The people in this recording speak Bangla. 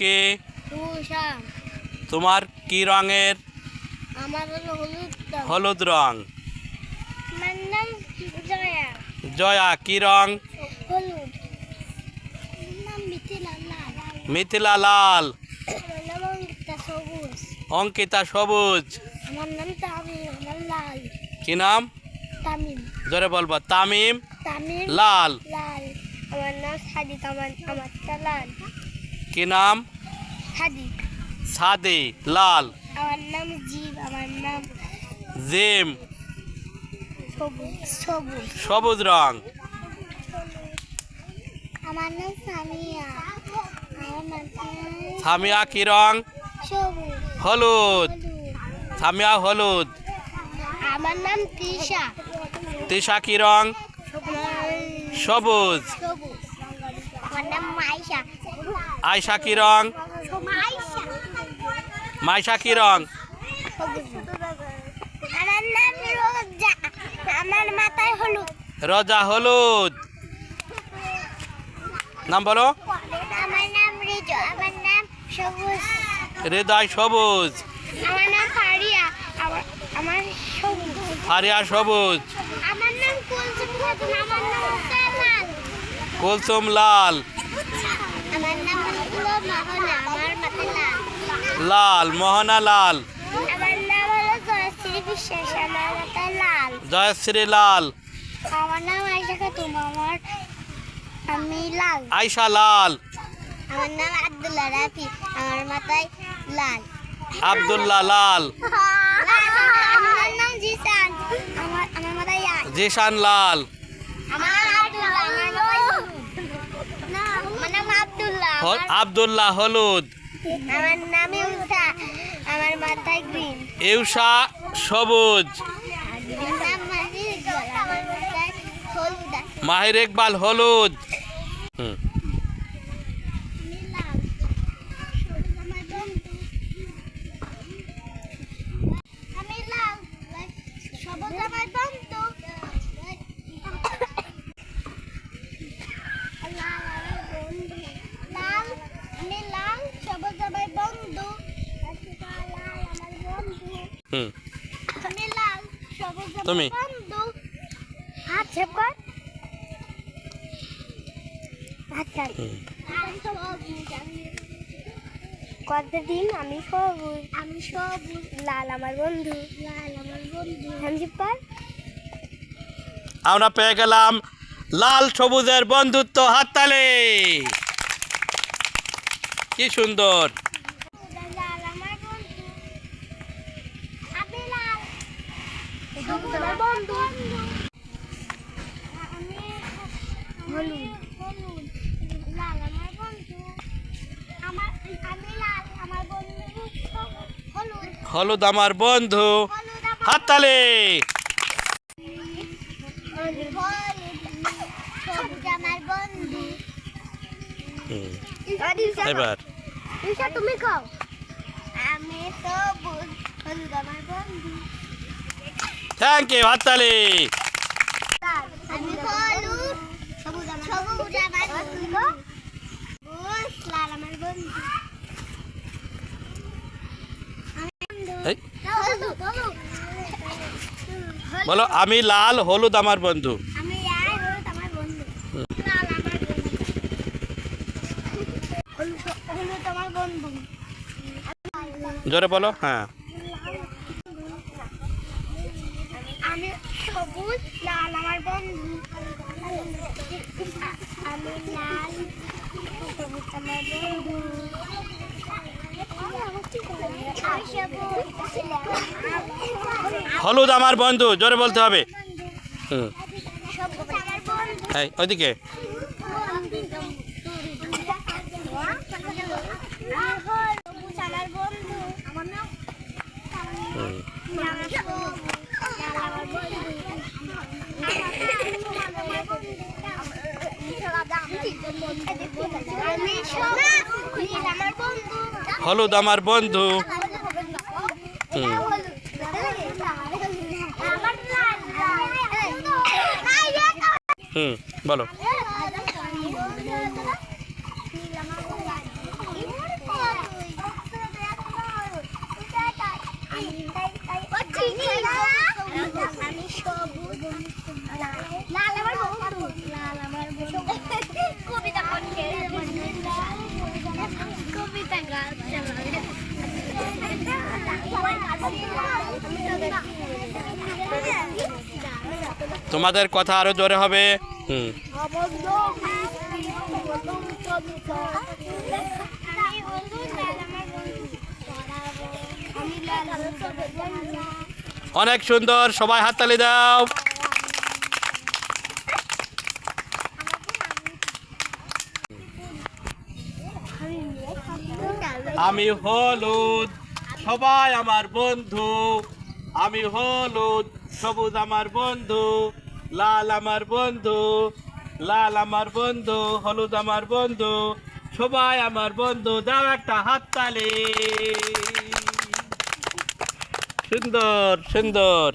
কে? তোমার কি রঙের? আমার হলো হলুদ রং। হলুদ রং আমার নাম জয়া। জয়া কি রং হলুদ। মিথিলা লাল। অঙ্কিতা সবুজ। আমার নাম তামিম লাল। কি নাম? তামিম। জোরে বলব তামিম তামিম লাল। লাল। আমার নাম সাদিক আমার আমারটা লাল। কি নাম? সাদে লাল। আমার নাম জীব আমার নাম জিম। সবুজ রং। আমার নাম সামিয়া। সামিয়া কি রং? হলুদ। সামিয়া হলুদ। আমার নাম তৃষা তিশা কি রং? সবুজ সবুজ আমার নাম মাইশা আয়সা কি রং। মাইশা কি রং। রোজা হলুদ। রজা হলুদ নাম বলো। হৃদয় সবুজ। ফারিয়া আমার সবুজ কুলসুম লাল আমার নাম হলো মাহনা আমার মাথায় লাল মোহনা লাল। আমার নাম হলো জয়শ্রী বিশ্বাস আমার মাথায় লাল। জয়শ্রী লাল। আমার নাম আয়শা খাতুন আমার আমি লাল। আয়সা লাল। আমার নাম আব্দুল্লাহ রাফি আমার মাথায় লাল। আবদুল্লাহ লাল। আমার নাম জিসান আমার আমার মাথায় লাল। জিশান লাল। আমার মাথায় না আমার নাম আব্দুল্লাহ হলুদ। আমার নাম ইউসা আমার মাথায় গ্রিন। ইউষা সবুজ। মাহির ইকবাল, হলুদ। সবুজ আমার বন্ধু। আমি লাল। সবুজ আমার বন্ধু। লাল আমার বন্ধু। লাল, আমি লাল, সবুজ আমার বন্ধু। লাল আমার বন্ধু। হুম। তুমি? বন্ধু। হাত ছেপ কর। আচ্ছা হুম। কত দিন আমি সবুজ। আমি সবুজ। লাল আমার বন্ধু। লাল আমার বন্ধু। আমরা পেয়ে গেলাম লাল সবুজের বন্ধুত্ব হাততালে। কি সুন্দর। হলুদ আমার হাততালে। বন্ধু এবার। এবার তুমি খাও। আমি সবুজ হলুদ আমার বন্ধু। থ্যাংক ইউ হাততালি বলো আমি লাল হলুদ আমার বন্ধু। আমি লাল হলুদ আমার বন্ধু লাল আমার বন্ধু হলুদ হলুদ আমার বন্ধু জোরে বলো হ্যাঁ আমি সবুজ লাল আমার বন্ধু। আমি লাল সবুজ আমার বন্ধু। হলুদ আমার বন্ধু জোরে বলতে হবে। হুম। ওইদিকে। আমার বন্ধু। আমার নাম হুম, আমার বন্ধু হলুদ আমার বন্ধু হুম। বলো তোমাদের কথা আরও জোরে হবে। হুম। অনেক সুন্দর সবাই হাততালি দাও। আমি হলুদ। সবাই আমার বন্ধু। আমি হলুদ, সবুজ আমার বন্ধু, লাল আমার বন্ধু, লাল আমার বন্ধু, হলুদ আমার বন্ধু, সবাই আমার বন্ধু, দাও একটা হাততালি। সুন্দর সুন্দর।